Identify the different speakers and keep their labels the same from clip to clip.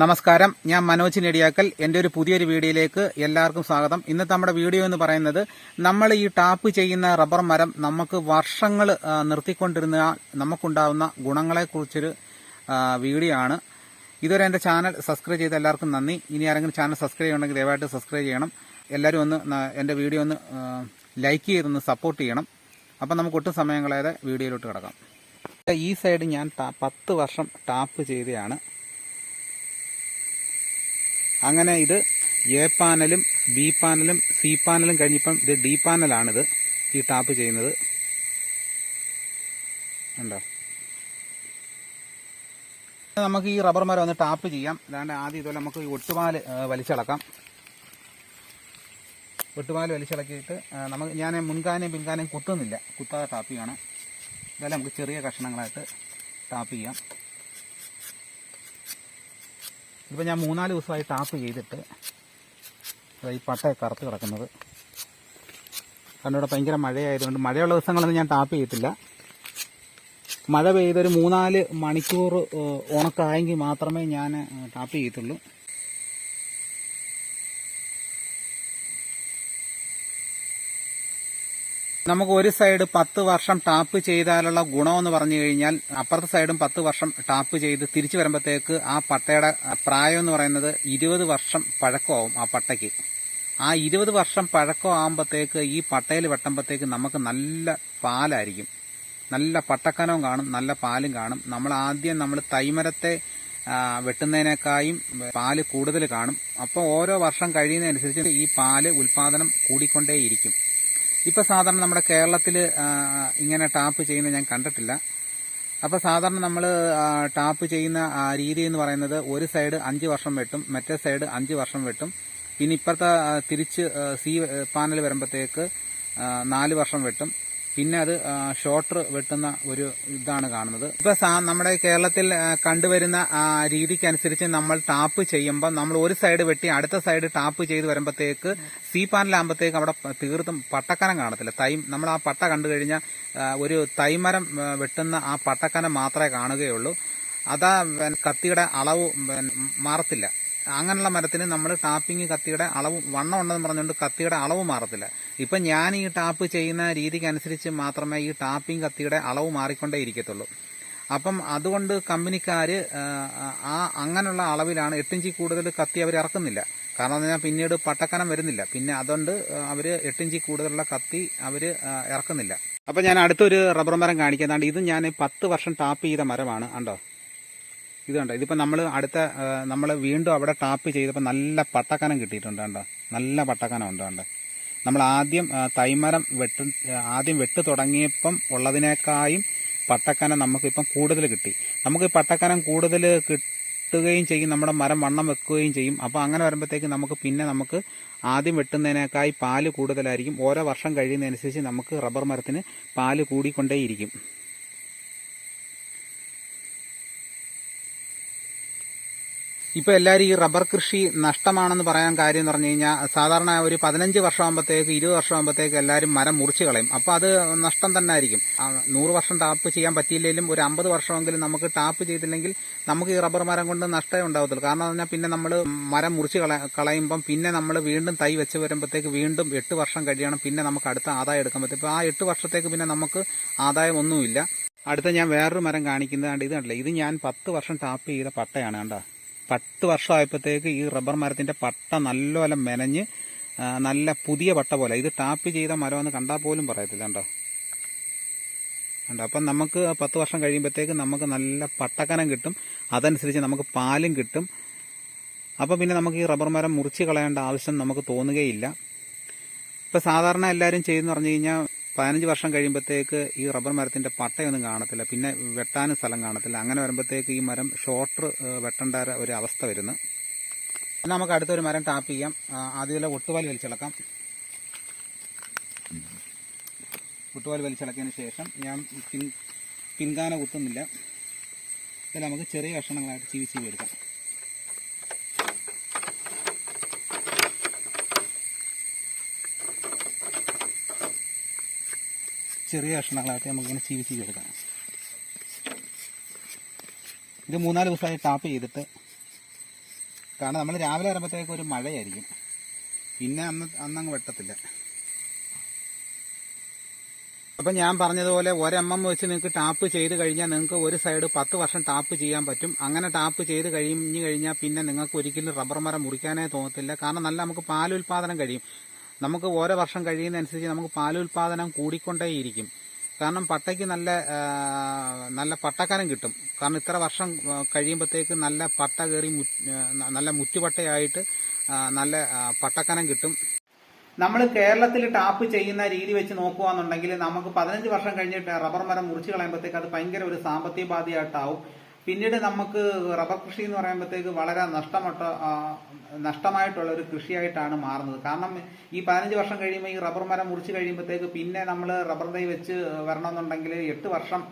Speaker 1: നമസ്കാരം ഞാൻ മനോജ് നെടിയാക്കൽ എൻ്റെ ഒരു പുതിയൊരു വീഡിയോയിലേക്ക് എല്ലാവർക്കും സ്വാഗതം ഇന്ന് നമ്മുടെ വീഡിയോ എന്ന് പറയുന്നത് നമ്മൾ ഈ ടാപ്പ് ചെയ്യുന്ന റബ്ബർ മരം നമുക്ക് വർഷങ്ങൾ നിർത്തിക്കൊണ്ടിരുന്ന നമുക്കുണ്ടാവുന്ന ഗുണങ്ങളെക്കുറിച്ചൊരു വീഡിയോ ആണ് ഇതുവരെ എൻ്റെ ചാനൽ സബ്സ്ക്രൈബ് ചെയ്ത എല്ലാവർക്കും നന്ദി ഇനി ആരെങ്കിലും ചാനൽ സബ്സ്ക്രൈബ് ചെയ്യണമെങ്കിൽ ദയവായിട്ട് സബ്സ്ക്രൈബ് ചെയ്യണം എല്ലാവരും ഒന്ന് എൻ്റെ വീഡിയോ ഒന്ന് ലൈക്ക് ചെയ്തൊന്ന് സപ്പോർട്ട് ചെയ്യണം അപ്പം നമുക്ക് ഒട്ടും സമയം കളയാതെ വീഡിയോയിലോട്ട് കിടക്കാം ഈ സൈഡ് ഞാൻ പത്ത് വർഷം ടാപ്പ് ചെയ്തതാണ് അങ്ങനെ ഇത് എ പാനലും ബി പാനലും സി പാനലും കഴിഞ്ഞിപ്പം ഇത് ഡി പാനലാണിത് ഈ ടാപ്പ് ചെയ്യുന്നത് ഉണ്ടോ നമുക്ക് ഈ റബ്ബർ മരം ഒന്ന് ടാപ്പ് ചെയ്യാം അതാണ്ട് ആദ്യം ഇതുപോലെ നമുക്ക് ഈ ഒട്ടുപാല് വലിച്ചിളക്കാം ഒട്ടുപാൽ വലിച്ചിളക്കിയിട്ട് നമുക്ക് ഞാൻ മുൻകാനയും പിൻകാനയും കുത്തുന്നില്ല കുത്താതെ ടാപ്പ് ചെയ്യണം ഇതെല്ലാം നമുക്ക് ചെറിയ കഷ്ണങ്ങളായിട്ട് ടാപ്പ് ചെയ്യാം ഇപ്പോൾ ഞാൻ മൂന്നാല് ദിവസമായി ടാപ്പ് ചെയ്തിട്ട് ഈ പട്ട കറുത്ത് കിടക്കുന്നത് കാരണം ഇവിടെ ഭയങ്കര മഴയായതുകൊണ്ട് മഴയുള്ള ദിവസങ്ങളൊന്നും ഞാൻ ടാപ്പ് ചെയ്തിട്ടില്ല മഴ പെയ്തൊരു മൂന്നാല് മണിക്കൂർ ഉണക്കായെങ്കിൽ മാത്രമേ ഞാൻ ടാപ്പ് ചെയ്യത്തുള്ളൂ നമുക്ക് ഒരു സൈഡ് പത്ത് വർഷം ടാപ്പ് ചെയ്താലുള്ള എന്ന് പറഞ്ഞു കഴിഞ്ഞാൽ അപ്പുറത്തെ സൈഡും പത്ത് വർഷം ടാപ്പ് ചെയ്ത് തിരിച്ചു വരുമ്പോഴത്തേക്ക് ആ പട്ടയുടെ പ്രായം എന്ന് പറയുന്നത് ഇരുപത് വർഷം പഴക്കമാവും ആ പട്ടയ്ക്ക് ആ ഇരുപത് വർഷം പഴക്കമാകുമ്പോഴത്തേക്ക് ഈ പട്ടയിൽ വെട്ടുമ്പോഴത്തേക്ക് നമുക്ക് നല്ല പാലായിരിക്കും നല്ല പട്ടക്കനവും കാണും നല്ല പാലും കാണും നമ്മൾ ആദ്യം നമ്മൾ തൈമരത്തെ വെട്ടുന്നതിനേക്കായും പാല് കൂടുതൽ കാണും അപ്പോൾ ഓരോ വർഷം കഴിയുന്നതനുസരിച്ച് ഈ പാല് ഉൽപാദനം കൂടിക്കൊണ്ടേയിരിക്കും ഇപ്പോൾ സാധാരണ നമ്മുടെ കേരളത്തിൽ ഇങ്ങനെ ടാപ്പ് ചെയ്യുന്നത് ഞാൻ കണ്ടിട്ടില്ല അപ്പോൾ സാധാരണ നമ്മൾ ടാപ്പ് ചെയ്യുന്ന രീതി എന്ന് പറയുന്നത് ഒരു സൈഡ് അഞ്ച് വർഷം വെട്ടും മറ്റേ സൈഡ് അഞ്ച് വർഷം വെട്ടും പിന്നെ ഇപ്പോഴത്തെ തിരിച്ച് സി പാനൽ വരുമ്പോഴത്തേക്ക് നാല് വർഷം വെട്ടും പിന്നെ അത് ഷോട്ടർ വെട്ടുന്ന ഒരു ഇതാണ് കാണുന്നത് ഇപ്പൊ നമ്മുടെ കേരളത്തിൽ കണ്ടുവരുന്ന രീതിക്കനുസരിച്ച് നമ്മൾ ടാപ്പ് ചെയ്യുമ്പോൾ നമ്മൾ ഒരു സൈഡ് വെട്ടി അടുത്ത സൈഡ് ടാപ്പ് ചെയ്ത് വരുമ്പോഴത്തേക്ക് സീ പാനലാകുമ്പോഴത്തേക്ക് അവിടെ തീർത്തും പട്ടക്കനം കാണത്തില്ല തൈ നമ്മൾ ആ പട്ട കണ്ടു കഴിഞ്ഞാൽ ഒരു തൈമരം വെട്ടുന്ന ആ പട്ടക്കനം മാത്രമേ കാണുകയുള്ളൂ അതാ കത്തിയുടെ അളവ് മാറത്തില്ല അങ്ങനെയുള്ള മരത്തിന് നമ്മൾ ടാപ്പിംഗ് കത്തിയുടെ അളവ് വണ്ണം ഉണ്ടെന്ന് പറഞ്ഞുകൊണ്ട് കത്തിയുടെ അളവ് മാറത്തില്ല ഇപ്പം ഞാൻ ഈ ടാപ്പ് ചെയ്യുന്ന രീതിക്കനുസരിച്ച് മാത്രമേ ഈ ടാപ്പിംഗ് കത്തിയുടെ അളവ് മാറിക്കൊണ്ടേ ഇരിക്കത്തുള്ളൂ അപ്പം അതുകൊണ്ട് കമ്പനിക്കാർ ആ അങ്ങനെയുള്ള അളവിലാണ് എട്ടിഞ്ചി കൂടുതൽ കത്തി അവർ ഇറക്കുന്നില്ല കാരണം എന്ന് പറഞ്ഞാൽ പിന്നീട് പട്ടക്കനം വരുന്നില്ല പിന്നെ അതുകൊണ്ട് അവർ എട്ടിഞ്ചി കൂടുതലുള്ള കത്തി അവർ ഇറക്കുന്നില്ല അപ്പം ഞാൻ അടുത്തൊരു റബ്ബർ മരം കാണിക്കുന്നതാണ്ട് ഇത് ഞാൻ പത്ത് വർഷം ടാപ്പ് ചെയ്ത മരമാണ് കണ്ടോ ഇതുണ്ട് ഇതിപ്പോൾ നമ്മൾ അടുത്ത നമ്മൾ വീണ്ടും അവിടെ ടാപ്പ് ചെയ്തപ്പോൾ നല്ല പട്ടക്കനം കിട്ടിയിട്ടുണ്ട് കണ്ടോ നല്ല പട്ടക്കനം ഉണ്ട് കണ്ടോ നമ്മൾ ആദ്യം തൈമരം വെട്ട് ആദ്യം വെട്ട് തുടങ്ങിയപ്പം ഉള്ളതിനേക്കായും പട്ടക്കനം നമുക്കിപ്പം കൂടുതൽ കിട്ടി നമുക്ക് ഈ പട്ടക്കനം കൂടുതൽ കിട്ടുകയും ചെയ്യും നമ്മുടെ മരം വണ്ണം വെക്കുകയും ചെയ്യും അപ്പോൾ അങ്ങനെ വരുമ്പോഴത്തേക്ക് നമുക്ക് പിന്നെ നമുക്ക് ആദ്യം വെട്ടുന്നതിനേക്കായി പാല് കൂടുതലായിരിക്കും ഓരോ വർഷം കഴിയുന്നതനുസരിച്ച് നമുക്ക് റബ്ബർ മരത്തിന് പാല് കൂടിക്കൊണ്ടേയിരിക്കും ഇപ്പോൾ എല്ലാവരും ഈ റബ്ബർ കൃഷി നഷ്ടമാണെന്ന് പറയാൻ കാര്യം എന്ന് പറഞ്ഞു കഴിഞ്ഞാൽ സാധാരണ ഒരു പതിനഞ്ച് വർഷമാകുമ്പോഴത്തേക്ക് ഇരുപത് വർഷമാകുമ്പോഴത്തേക്ക് എല്ലാവരും മരം മുറിച്ച് കളയും അപ്പോൾ അത് നഷ്ടം തന്നെ ആയിരിക്കും നൂറ് വർഷം ടാപ്പ് ചെയ്യാൻ പറ്റിയില്ലെങ്കിലും ഒരു അമ്പത് വർഷമെങ്കിലും നമുക്ക് ടാപ്പ് ചെയ്തില്ലെങ്കിൽ നമുക്ക് ഈ റബ്ബർ മരം കൊണ്ട് നഷ്ടമേ ഉണ്ടാവത്തുള്ളൂ കാരണം എന്ന് പിന്നെ നമ്മൾ മരം മുറിച്ച് കളയുമ്പം പിന്നെ നമ്മൾ വീണ്ടും തൈ വെച്ച് വരുമ്പോഴത്തേക്ക് വീണ്ടും എട്ട് വർഷം കഴിയണം പിന്നെ നമുക്ക് അടുത്ത ആദായം എടുക്കുമ്പോഴത്തേക്ക് ആ എട്ട് വർഷത്തേക്ക് പിന്നെ നമുക്ക് ആദായം ഒന്നുമില്ല അടുത്ത ഞാൻ വേറൊരു മരം കാണിക്കുന്നത് കണ്ട ഇത് കണ്ടില്ല ഇത് ഞാൻ പത്ത് വർഷം ടാപ്പ് ചെയ്ത പട്ടയാണ് കണ്ടോ പത്ത് വർഷമായപ്പോഴത്തേക്ക് ഈ റബ്ബർ മരത്തിൻ്റെ പട്ട നല്ലപോലെ മെനഞ്ഞ് നല്ല പുതിയ പട്ട പോലെ ഇത് ടാപ്പ് ചെയ്ത മരമെന്ന് കണ്ടാൽ പോലും പറയത്തില്ല കേട്ടോ ഉണ്ട് അപ്പം നമുക്ക് പത്ത് വർഷം കഴിയുമ്പോഴത്തേക്ക് നമുക്ക് നല്ല പട്ടക്കനം കിട്ടും അതനുസരിച്ച് നമുക്ക് പാലും കിട്ടും അപ്പോൾ പിന്നെ നമുക്ക് ഈ റബ്ബർ മരം മുറിച്ച് കളയേണ്ട ആവശ്യം നമുക്ക് തോന്നുകയില്ല ഇപ്പം സാധാരണ എല്ലാവരും ചെയ്യുമെന്ന് പറഞ്ഞു കഴിഞ്ഞാൽ പതിനഞ്ച് വർഷം കഴിയുമ്പോഴത്തേക്ക് ഈ റബ്ബർ മരത്തിന്റെ പട്ടയൊന്നും കാണത്തില്ല പിന്നെ വെട്ടാനും സ്ഥലം കാണത്തില്ല അങ്ങനെ വരുമ്പോഴത്തേക്ക് ഈ മരം ഷോർട്ട് വെട്ടേണ്ട ഒരു അവസ്ഥ വരുന്നു പിന്നെ നമുക്ക് അടുത്തൊരു മരം ടാപ്പ് ചെയ്യാം ആദ്യമല്ല ഒട്ടുപാൽ വലിച്ചിളക്കാം ഒട്ടുപാൽ വലിച്ചിളക്കിയതിന് ശേഷം ഞാൻ പിൻകാന കുത്തുന്നില്ല ഇതിൽ നമുക്ക് ചെറിയ കഷ്ണങ്ങളായിട്ട് ചീവി ചീവി എടുക്കാം ചെറിയ കഷ്ണങ്ങളായിട്ട് നമുക്കിങ്ങനെ ചീവി ചെയ്തെടുക്കാം ഇത് മൂന്നാല് ദിവസമായി ടാപ്പ് ചെയ്തിട്ട് കാരണം നമ്മൾ രാവിലെ വരുമ്പോഴത്തേക്ക് ഒരു മഴയായിരിക്കും പിന്നെ അന്ന് അന്നങ്ങ് വെട്ടത്തില്ല അപ്പം ഞാൻ പറഞ്ഞതുപോലെ ഒരെം എം വെച്ച് നിങ്ങൾക്ക് ടാപ്പ് ചെയ്ത് കഴിഞ്ഞാൽ നിങ്ങൾക്ക് ഒരു സൈഡ് പത്ത് വർഷം ടാപ്പ് ചെയ്യാൻ പറ്റും അങ്ങനെ ടാപ്പ് ചെയ്ത് കഴിഞ്ഞ് കഴിഞ്ഞാൽ പിന്നെ നിങ്ങൾക്ക് ഒരിക്കലും റബ്ബർ മരം മുറിക്കാനേ തോന്നത്തില്ല കാരണം നല്ല നമുക്ക് പാലുൽപാദനം കഴിയും നമുക്ക് ഓരോ വർഷം കഴിയുന്നതനുസരിച്ച് നമുക്ക് പാലുൽപാദനം കൂടിക്കൊണ്ടേയിരിക്കും കാരണം പട്ടയ്ക്ക് നല്ല നല്ല പട്ടക്കാരം കിട്ടും കാരണം ഇത്ര വർഷം കഴിയുമ്പോഴത്തേക്ക് നല്ല പട്ട കയറി നല്ല മുറ്റുപട്ടയായിട്ട് നല്ല പട്ടക്കാരം കിട്ടും നമ്മൾ കേരളത്തിൽ ടാപ്പ് ചെയ്യുന്ന രീതി വെച്ച് നോക്കുകയാണെന്നുണ്ടെങ്കിൽ നമുക്ക് പതിനഞ്ച് വർഷം കഴിഞ്ഞിട്ട് റബ്ബർ മരം മുറിച്ച് കളയുമ്പോഴത്തേക്ക് അത് ഭയങ്കര ഒരു സാമ്പത്തിക ബാധയായിട്ടാവും പിന്നീട് നമുക്ക് റബ്ബർ കൃഷി എന്ന് പറയുമ്പോഴത്തേക്ക് വളരെ നഷ്ടമട്ട നഷ്ടമായിട്ടുള്ള ഒരു കൃഷിയായിട്ടാണ് മാറുന്നത് കാരണം ഈ പതിനഞ്ച് വർഷം കഴിയുമ്പോൾ ഈ റബ്ബർ മരം മുറിച്ച് കഴിയുമ്പോഴത്തേക്ക് പിന്നെ നമ്മൾ റബ്ബർ തൈ വെച്ച് വരണമെന്നുണ്ടെങ്കിൽ എട്ട് വർഷം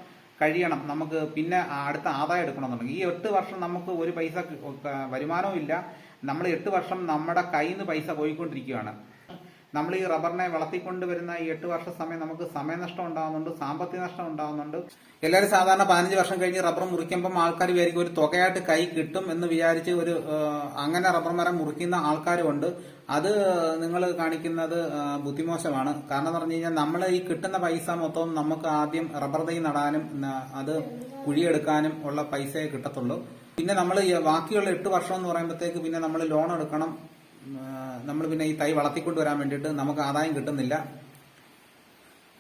Speaker 1: കഴിയണം നമുക്ക് പിന്നെ അടുത്ത ആദായം എടുക്കണമെന്നുണ്ടെങ്കിൽ ഈ എട്ട് വർഷം നമുക്ക് ഒരു പൈസ വരുമാനവും ഇല്ല നമ്മൾ എട്ട് വർഷം നമ്മുടെ കയ്യിൽ നിന്ന് പൈസ പോയിക്കൊണ്ടിരിക്കുകയാണ് നമ്മൾ ഈ റബ്ബറിനെ വളർത്തിക്കൊണ്ട് വരുന്ന ഈ എട്ട് വർഷ സമയം നമുക്ക് സമയനഷ്ടം ഉണ്ടാകുന്നുണ്ട് സാമ്പത്തിക നഷ്ടം ഉണ്ടാകുന്നുണ്ട് എല്ലാവരും സാധാരണ പതിനഞ്ച് വർഷം കഴിഞ്ഞ് റബ്ബർ മുറിക്കുമ്പം ആൾക്കാർ വിചാരിക്കും ഒരു തുകയായിട്ട് കൈ കിട്ടും എന്ന് വിചാരിച്ച് ഒരു അങ്ങനെ റബ്ബർ മരം മുറിക്കുന്ന ആൾക്കാരുമുണ്ട് അത് നിങ്ങൾ കാണിക്കുന്നത് ബുദ്ധിമോശമാണ് കാരണം എന്ന് പറഞ്ഞു കഴിഞ്ഞാൽ നമ്മൾ ഈ കിട്ടുന്ന പൈസ മൊത്തം നമുക്ക് ആദ്യം റബ്ബർ തൈ നടാനും അത് കുഴിയെടുക്കാനും ഉള്ള പൈസയെ കിട്ടത്തുള്ളൂ പിന്നെ നമ്മൾ ബാക്കിയുള്ള എട്ട് വർഷം എന്ന് പറയുമ്പോഴത്തേക്ക് പിന്നെ നമ്മൾ ലോൺ എടുക്കണം നമ്മൾ പിന്നെ ഈ തൈ വളർത്തിക്കൊണ്ട് വരാൻ വേണ്ടിയിട്ട് നമുക്ക് ആദായം കിട്ടുന്നില്ല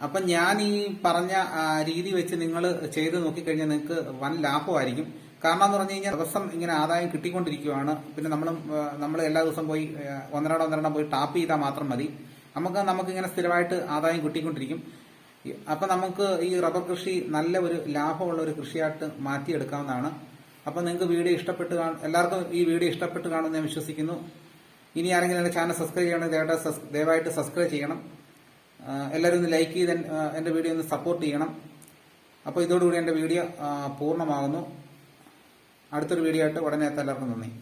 Speaker 1: അപ്പം ഞാൻ ഈ പറഞ്ഞ രീതി വെച്ച് നിങ്ങൾ ചെയ്ത് നോക്കിക്കഴിഞ്ഞാൽ നിങ്ങൾക്ക് വൻ ലാഭമായിരിക്കും കാരണം എന്ന് പറഞ്ഞു കഴിഞ്ഞാൽ ദിവസം ഇങ്ങനെ ആദായം കിട്ടിക്കൊണ്ടിരിക്കുകയാണ് പിന്നെ നമ്മൾ നമ്മൾ എല്ലാ ദിവസവും പോയി ഒന്നരടം ഒന്നരടം പോയി ടാപ്പ് ചെയ്താൽ മാത്രം മതി നമുക്ക് നമുക്ക് ഇങ്ങനെ സ്ഥിരമായിട്ട് ആദായം കിട്ടിക്കൊണ്ടിരിക്കും അപ്പൊ നമുക്ക് ഈ റബ്ബർ കൃഷി നല്ല ഒരു ലാഭമുള്ള ഒരു കൃഷിയായിട്ട് മാറ്റിയെടുക്കാവുന്നതാണ് അപ്പൊ നിങ്ങൾക്ക് വീഡിയോ ഇഷ്ടപ്പെട്ട് കാണും എല്ലാവർക്കും ഈ വീഡിയോ ഇഷ്ടപ്പെട്ട് കാണുമെന്ന് ഞാൻ വിശ്വസിക്കുന്നു ഇനി ആരെങ്കിലും എൻ്റെ ചാനൽ സബ്സ്ക്രൈബ് ചെയ്യണമെങ്കിൽ ദയവായിട്ട് സബ്സ്ക്രൈബ് ചെയ്യണം എല്ലാവരും ഒന്ന് ലൈക്ക് ചെയ്ത് എൻ്റെ വീഡിയോ ഒന്ന് സപ്പോർട്ട് ചെയ്യണം അപ്പോൾ ഇതോടുകൂടി എൻ്റെ വീഡിയോ പൂർണ്ണമാകുന്നു അടുത്തൊരു വീഡിയോ ആയിട്ട് ഉടനെ എത്താൻ എല്ലാവർക്കും നന്ദി